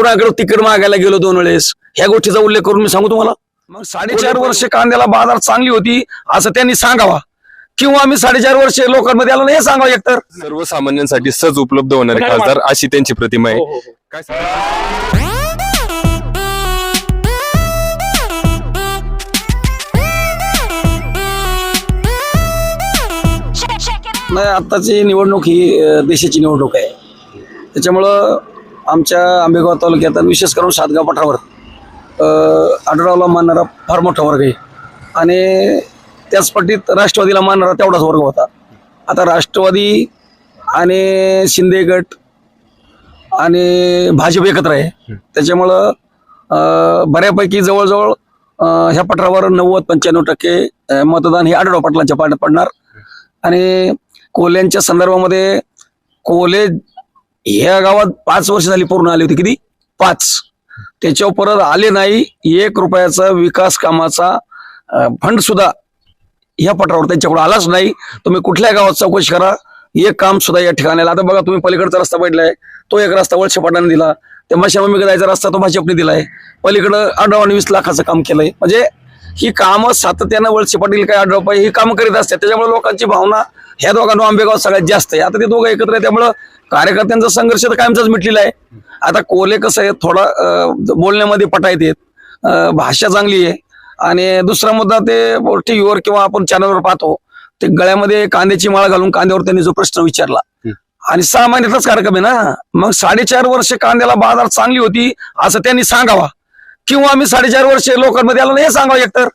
कोणाकडे तिकीट मागायला गेलो दोन वेळेस? ह्या गोष्टीचा उल्लेख करून मी सांगू तुम्हाला? मग साडेचार वर्ष कांद्याला बाजार चांगली होती असं त्यांनी सांगावा. किंवा आम्ही साडेचार वर्ष लोकांमध्ये आलो नाही हे सांगावं एकतर. सर्वसामान्यांसाठी सहज उपलब्ध होणारे खासदार अशी त्यांची प्रतिमा आहे. काय सांगाल? नाही आत्ताची निवडणूक ही देशाची निवडणूक आहे. त्याच्यामुळं आमच्या आंबेगाव तालुक्यात आणि विशेष करून सातगाव पठारावर अं, आढळरावला मानणारा फार मोठा वर्ग आहे. आणि त्याच पट्टीत राष्ट्रवादीला मानणारा तेवढाच वर्ग होता. आता राष्ट्रवादी आणि शिंदे गट आणि भाजप एकत्र आहे. त्याच्यामुळं बऱ्यापैकी जवळजवळ ह्या पठारावर नव्वद पंच्याण्णव टक्के मतदान हे आढळराव पाटलांच्या पाड्यात पडणार. आणि कोल्यांच्या संदर्भामध्ये कोले ह्या गावात पाच वर्ष झाली पूर्ण आली होती. किती? पाच. त्याच्यावर परत आले नाही. एक रुपयाचा विकास कामाचा फंड सुद्धा ह्या पठारावर त्यांच्याकडे आलाच नाही. तुम्ही कुठल्या गावात चौकशी करा. एक काम सुद्धा या ठिकाणी आता बघा तुम्ही पलीकडचा रस्ता पडलाय तो एक रस्ता वळशेपाटाने दिला. त्या मशामी जायचा रस्ता तो भाजपने दिलाय. पलीकडं अडवाणी वीस लाखाचं काम केलंय. म्हणजे ही कामं सातत्यानं वळसे पाटील काय आढळराव पाहिजे ही कामं करीत असतात. त्याच्यामुळे लोकांची भावना ह्या दोघांना आंबेगाव सगळ्यात जास्त आहे. आता ते दोघं एकत्र आहे त्यामुळं कार्यकर्त्यांचा संघर्ष तर कायमचाच मिटलेला आहे. आता कोले कसं आहे थोडा बोलण्यामध्ये पटायत आहेत. भाषा चांगली आहे. आणि दुसरा मुद्दा ते टीव्हीवर किंवा आपण चॅनलवर पाहतो ते गळ्यामध्ये कांद्याची माळ घालून कांद्यावर त्यांनी जो प्रश्न विचारला. आणि सहा महिन्यातच कार्यक्रम आहे ना. मग साडेचार वर्ष कांद्याला बाजार चांगली होती असं त्यांनी सांगावा. किंवा आम्ही साडेचार वर्ष लोकांमध्ये आलो नाही हे सांगावं एकतर.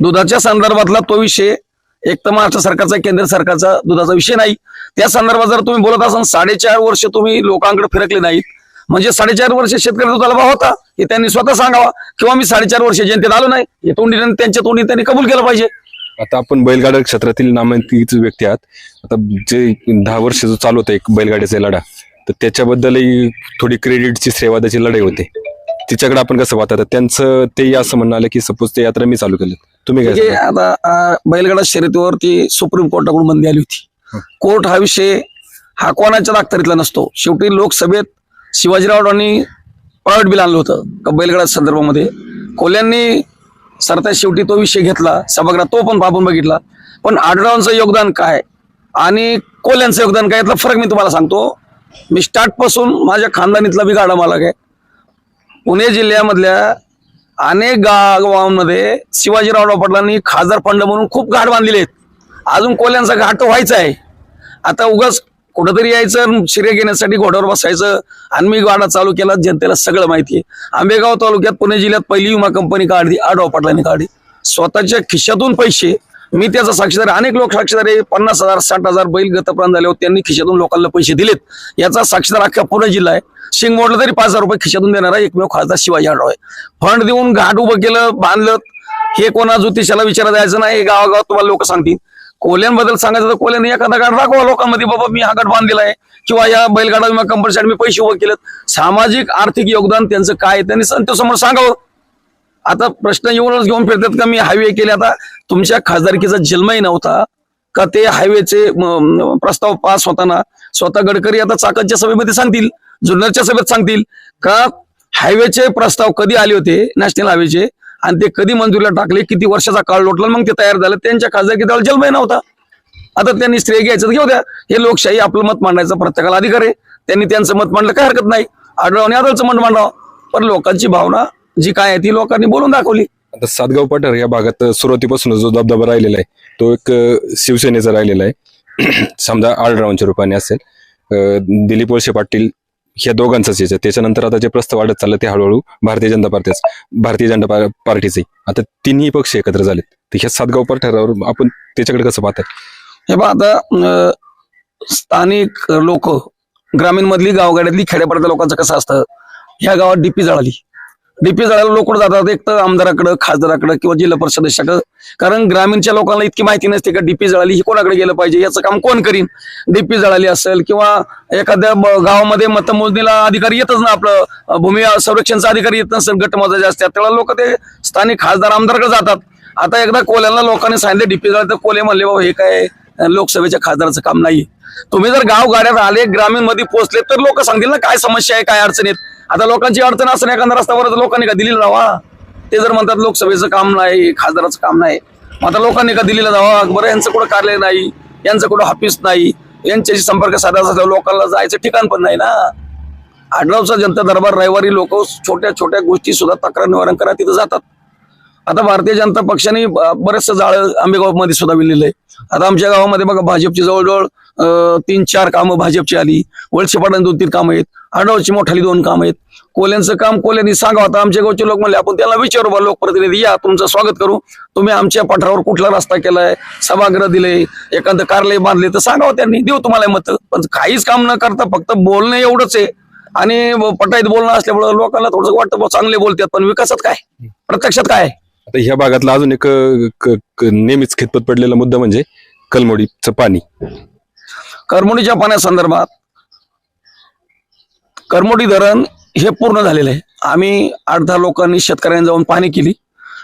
दुधाच्या संदर्भातला तो विषय एक तर महाराष्ट्र सरकारचा केंद्र सरकारचा दुधाचा विषय नाही. त्या संदर्भात जर तुम्ही बोलत असाल साडेचार वर्ष तुम्ही लोकांकडे फिरकले नाहीत. म्हणजे साडेचार वर्ष शेतकरी दुधाला भाव होता हे त्यांनी स्वतः सांगावा. किंवा मी साडेचार वर्ष जनतेत आलो नाही हे तोंडी त्यांच्या तोंडी त्यांनी कबूल केलं पाहिजे. आता आपण बैलगाडा क्षेत्रातील नामांकित व्यक्ती आहात. आता जे दहा वर्ष जो चालू होता एक बैलगाड्याचा लढा तर त्याच्याबद्दलही थोडी क्रेडिटची सेवादाची लढाई होते. तिच्याकडे आपण कसं तर त्यांचं ते असं म्हणणं आलं की सपोज ते यात्रा मी चालू केलं. तुम्ही काय म्हणजे? आता अं, बैलगाडा शर्यतीवरती सुप्रीम कोर्टाकडून बंदी आली होती. कोर्ट हा विषय हा कोणाच्या दाखतरीतला नसतो. शेवटी लोकसभेत शिवाजीरावांनी प्रायव्हेट बिल आणलं होतं का बैलगाडा संदर्भामध्ये. कोल्यांनी सरता शेवटी तो विषय घेतला सभागृहात तो पण आपण बघितला. पण आढळरावांचं योगदान काय? आणि कोल्यांचं योगदान काय? यातला फरक मी तुम्हाला सांगतो. मी स्टार्टपासून माझ्या खानदानीतला बी गाडा मालक आहे पुणे जिल्ह्यामधल्या अनेक गावांमध्ये शिवाजीराव पाटलांनी खासदार फंड म्हणून खूप घाट बांधलेले आहेत. अजून कोल्यांचा घाट व्हायचा आहे. आता उगाच कुठंतरी यायचं श्रेय घेण्यासाठी घोड्यावर बसायचं आणि मी गाडा चालू केला जनतेला सगळं माहिती आहे. आंबेगाव तालुक्यात पुणे जिल्ह्यात पहिली विमा कंपनी काढली आडवा पाटलांनी काढली. स्वतःच्या खिशातून पैसे मी त्याचा साक्षीदार अनेक लोक साक्षीदार आहे. पन्नास हजार साठ हजार बैल गतप्राण झाले होते. त्यांनी खिशातून लोकांना पैसे दिलेत. याचा साक्षीदार अख्खा पुणे जिल्हा आहे. शिंग मोडलं तरी पाच हजार रुपये खिशातून देणारा एकमेव खासदार शिवाजी आढाव आहे. फंड देऊन घाट उभं केलं बांधलं. हे कोणा ज्योतिषाला विचारा जायचं नाही. गावागावात तुम्हाला लोक सांगतील. कोल्यांबद्दल सांगायचं तर कोल्याने एखादा गाड दाखवा लोकांमध्ये. बाबा मी हा गट बांधलेला आहे. किंवा या बैलगाडा विमा कंपनीसाठी मी पैसे उभं केलेत. सामाजिक आर्थिक योगदान त्यांचं काय त्यांनी समोर सांगावं. आता प्रश्न येऊनच घेऊन फिरतात का मी हायवे केले? आता तुमच्या खासदारकीचा जन्मही नव्हता का ते हायवेचे प्रस्ताव पास होताना स्वतः गडकरी आता चाकणच्या सभेमध्ये सांगतील जुन्नरच्या सभेत सांगतील का हायवेचे प्रस्ताव कधी आले होते नॅशनल हायवेचे आणि ते कधी मंजुरीला टाकले किती वर्षाचा काळ लोटला मग ते तयार झालं त्यांच्या खासदारकी त्याला जन्मही नव्हता. आता त्यांनी स्त्रिया घ्यायचं घेऊ द्या. हे लोकशाही आपलं मत मांडायचा प्रत्येकाला अधिकार आहे. त्यांनी त्यांचं मत मांडलं काय हरकत नाही. आढळवणे आदळचं मत मांडावं. पण लोकांची भावना जी काय आहे ती लोकांनी बोलून दाखवली. आता सातगाव पठार या भागात सुरुवातीपासून जो दबदबा राहिलेला आहे तो एक अं, शिवसेनेचा राहिलेला आहे. समजा आळरावांच्या रूपाने असेल अं, दिलीप वळसे पाटील ह्या दोघांचाच याच्या त्याच्यानंतर आता जे प्रस्ताव वाढत चाललं ते हळूहळू भारतीय जनता पार्टीच भारतीय जनता पा- पार्टीचे. आता तिन्ही पक्ष एकत्र झालेत. तर ह्या सातगाव पठारावर आपण त्याच्याकडे कसं पाहताय? हे बघ आता अं, स्थानिक लोक ग्रामीण मधली गावगाड्यातली खेड्यापाड्यातल्या लोकांचं कसं असतं? ह्या गावात डीपी जळाली. डीपी जळायला लोक जातात? एक तर आमदाराकडं खासदाराकडं किंवा जिल्हा परिषदेच्याकडं कारण ग्रामीणच्या लोकांना इतकी माहिती नसते का डीपी जळाली ही कोणाकडे गेलं पाहिजे? याचं काम कोण करीन? डीपी जळाली असेल किंवा एखाद्या गावामध्ये मतमोजणीला अधिकारी येतच ना आपलं भूमी संरक्षणचा अधिकारी येत नसेल गट असतात त्यावेळेला लोक ते स्थानिक खासदार आमदाराकडे जातात. आता एकदा कोल्याला लोकांनी सांगितलं डीपी जळाली तर कोले म्हणले बाबा हे काय लोकसभेच्या खासदाराचं काम नाही तुम्ही जर गाव गाड्यात आले ग्रामीणमध्ये पोहोचले तर लोक सांगतील ना काय समस्या आहे? काय अडचण आहेत? आता लोकांची अडचण असं एखादा रस्त्यावर लोकांनी का दिलेला जावा ते जर म्हणतात लोकसभेचं काम नाही खासदाराचं काम नाही मग आता लोकांनी का दिलेलं जावा बरं यांचं कुठं कार्यालय नाही यांचं कुठं ऑफिस नाही यांच्याशी संपर्क साधायचा लोकांना जायचं ठिकाण पण नाही ना? आडरावचा जनता दरबार रविवारी लोक छोट्या छोट्या गोष्टी सुद्धा तक्रार निवारण करा तिथं जातात. आता भारतीय जनता पक्षाने बरेचसं जाळं आंबेगावमध्ये सुद्धा विलेलं आहे आता आमच्या गावामध्ये बघा भाजपची जवळजवळ तीन चार कामं भाजपची आली. वळसे दोन तीन कामं आहेत. आडवची मोठाली दोन कामं आहेत. कोल्यांचं काम कोल्यांनी सांगा आता आमच्या गावचे लोक म्हणले आपण त्याला विचारू बा लोकप्रतिनिधी या तुमचं स्वागत करू. तुम्ही आमच्या पठारावर कुठला रस्ता केलाय? सभागृह दिले एखादं कार्यालय बांधले तर सांगावं त्यांनी. देऊ तुम्हाला मत. पण काहीच काम न करता फक्त बोलणं एवढंच आहे. आणि पटाईत बोलणं असल्यामुळं लोकांना थोडंसं वाटतं चांगले बोलतात पण विकासात काय? प्रत्यक्षात काय? आता ह्या भागातला अजून एक क- क- नेहमीच खितपत पडलेला मुद्दा म्हणजे कलमोडीचं पाणी. करमोडीच्या पाण्यासंदर्भात करमोडी धरण हे पूर्ण झालेलं आहे. आम्ही आठ दहा लोकांनी शेतकऱ्यांनी जाऊन पाहणी केली.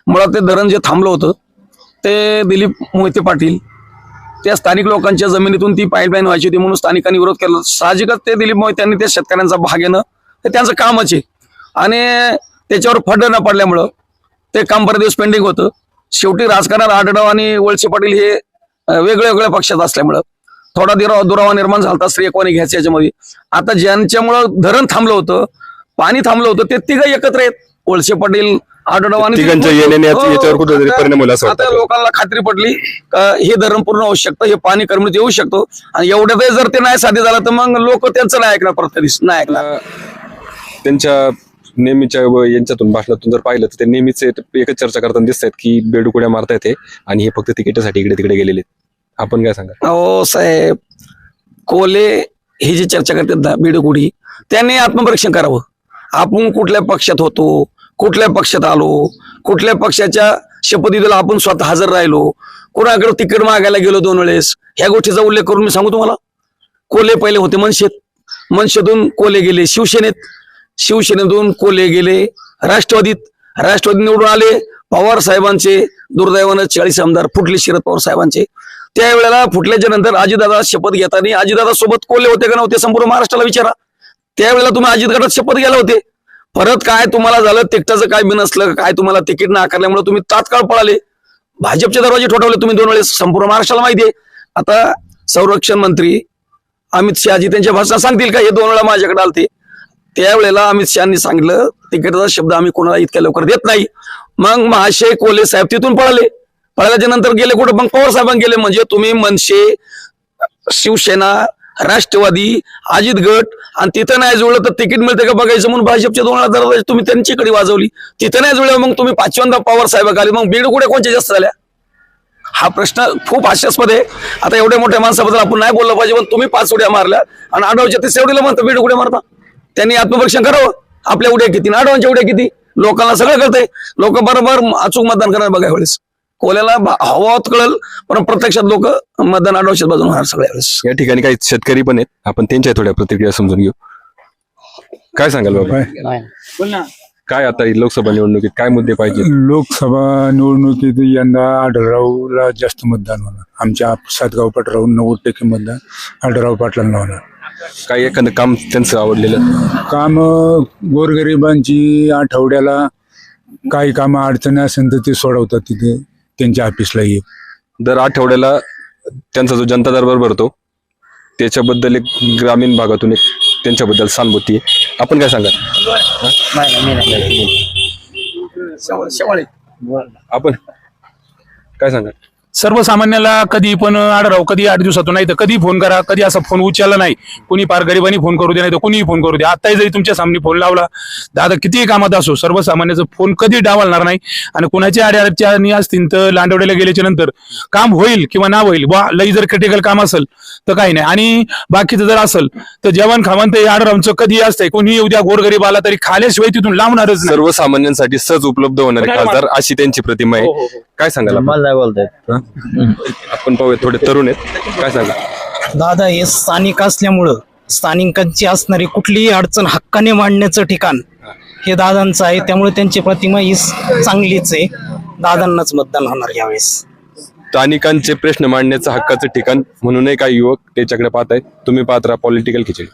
मुळात ते धरण जे थांबलं होतं ते दिलीप मोहिते पाटील त्या स्थानिक लोकांच्या जमिनीतून ती पाईपलाईन व्हायची होती म्हणून स्थानिकांनी विरोध केला. साहजिकच ते दिलीप मोहित्यांनी त्या शेतकऱ्यांचा भाग घेणं हे त्यांचं कामच आहे. आणि त्याच्यावर फड न पडल्यामुळं ते काम बरेच दिवस पेंडिंग होतं. शेवटी राजकारणात आढळराव आणि वळसे पाटील हे वेगळ्या वेगळ्या पक्षात असल्यामुळं थोडा दिरा दुरावा निर्माण झाला श्रेय कोणी घ्यायचं याच्यामध्ये. आता ज्यांच्यामुळं धरण थांबलं होतं पाणी थांबलं होतं ते तिघ एकत्र आहेत. वळसे पाटील आढळराव आणि हो, आता- लोकांना खात्री पडली का हे धरण पूर्ण होऊ शकतं हे पाणी कमीत येऊ शकतो. आणि एवढ्यातही जर ते नाही साध्य झालं तर मग लोक त्यांचं नाही ऐकणार प्रत्येक नाही ऐकणार. त्यांच्या नेहमीच्या यांच्यातून भाषणातून जर पाहिलं तर ते नेहमीच एकच चर्चा करताना दिसत आहेत की बेडुकुड्या मारता येते आणि हे फक्त तिकिटासाठी इकडे तिकडे गेलेले आपण काय सांगा अहो साहेब कोले ही जी चर्चा करतात ना त्यांनी आत्मपरीक्षण करावं. आपण कुठल्या पक्षात होतो कुठल्या पक्षात आलो कुठल्या पक्षाच्या शपथविधीला आपण स्वतः हजर राहिलो कुणाकडे तिकीट मागायला गेलो दोन वेळेस ह्या गोष्टीचा उल्लेख करून मी सांगू तुम्हाला? कोले पहिले होते मनशेत. मनशेतून कोले गेले शिवसेनेत. शिवसेनेतून कोले गेले. राष्ट्रवादीत राष्ट्रवादी निवडून आले. पवार साहेबांचे दुर्दैवानं चाळीस आमदार फुटले शरद पवार साहेबांचे. त्यावेळेला फुटल्याच्या नंतर आजीदादा शपथ घेताना आजीदादा सोबत कोल्हे होते का नव्हते संपूर्ण महाराष्ट्राला विचारा. त्यावेळेला तुम्ही अजित गटात शपथ गेले होते. परत काय तुम्हाला झालं? तिकटाचं काय बिन असलं काय तुम्हाला तिकीट नाकारल्यामुळे तुम्ही तात्काळ पळाले. भाजपचे दरवाजे ठोठावले तुम्ही दोन वेळेस. संपूर्ण महाराष्ट्राला माहिती आहे. आता संरक्षण मंत्री अमित शहाजी त्यांच्या भाषणात सांगतील का? हे दोन वेळा माझ्याकडे आलते. त्यावेळेला अमित शहानी सांगितलं तिकीटाचा शब्द आम्ही कोणाला इतक्या लवकर देत नाही. मग महाशय कोले साहेब तिथून पळाले. पळाल्याच्या नंतर गेले कुठं? मग पवार साहेबांना गेले. म्हणजे तुम्ही मनसे शिवसेना राष्ट्रवादी अजित गट आणि तिथं नाही जुळलं तर तिकीट मिळते का बघायचं? म्हणून भाजपच्या दोन हजार तुम्ही त्यांच्याकडे वाजवली. तिथं नाही जुळलं मग तुम्ही पाचव्यांदा पवार साहेब आले. मग बीड कुठे? कोणत्या जास्त झाल्या? हा प्रश्न खूप हास्यास्पद आहे. आता एवढ्या मोठ्या माणसाबद्दल आपण नाही बोललं पाहिजे पण तुम्ही पाच उड्या मारल्या. आणि आडवच्या ते सेवडीला म्हणता बीड उड्या मारता. त्यांनी आत्मपरीक्षण करावं. आपल्या उड्या किती आडवांच्या उड्या किती? लोकांना सगळं कळतंय. लोक बरोबर अचूक मतदान करणार बघा यावेळेस. कोल्याला हवात कळल पण प्रत्यक्षात लोक मतदान आडवशात बाजून होणार सगळ्या वेळेस. या ठिकाणी काही शेतकरी पण आहेत. आपण त्यांच्या थोड्या प्रतिक्रिया समजून घेऊ. काय सांगाल बाबा? काय? आता ही लोकसभा निवडणुकीत काय मुद्दे पाहिजे लोकसभा निवडणुकीत यंदा आढळरावला जास्त मतदान होणार. आमच्या सातगाव पटराव नव्वद टक्के मतदान आढळराव पाटलांना होणार. काय एखादं काम त्यांचं आवडलेलं? काम गोरगरिबांची आठवड्याला काही कामं अडचणी असेल तर ते सोडवतात तिथे त्यांच्या ऑफिसला ये दर आठवड्याला त्यांचा जो जनता दरबार भरतो त्याच्याबद्दल एक ग्रामीण भागातून एक त्यांच्याबद्दल सहानुभूती आहे. आपण काय सांगा आपण काय सांगा सर्वसामान्याला कधी पण आढळराव कधी आठ दिवसातून नाही तर कधी फोन करा कधी असा फोन उचलला नाही. कोणी फार गरिबांनी फोन करू दे नाही तर कोणीही फोन करू दे. आताही जरी तुमच्या सामने फोन लावला दादा कितीही कामात असो सर्वसामान्याचं फोन कधी डावलणार नाही. आणि कुणाच्या आड्याच्या असतील तर लांडवड्याला गेल्याच्यानंतर काम होईल किंवा ना होईल वा लई जर क्रिटिकल काम असेल तर काही नाही. आणि बाकीचं जर असेल तर जेवण खावण ते आढळरावचं कधी असतंय? कोणी उद्या गोरगरीब आला तरी खाल्याशिवाय तिथून लावणारच सर्वसामान्यांसाठी सहज उपलब्ध होणारे खासदार अशी त्यांची प्रतिमा हो, आहे काय सांगाल आपण? मला नाही बोलतायत आपण पाहूया थोडे तरुण आहेत. काय सांगा? दादा हे स्थानिक असल्यामुळं स्थानिकांची असणारी कुठलीही अडचण हक्काने मांडण्याचं ठिकाण हे दादांचं आहे. त्यामुळे त्यांची प्रतिमा ही चांगलीच आहे. दादांनाच मतदान होणार यावेळेस. स्थानिकांचे प्रश्न मांडण्याचं हक्काचं ठिकाण म्हणूनही काही युवक त्याच्याकडे पाहत आहेत तुम्ही पाहत राहा पॉलिटिकल खिचडी.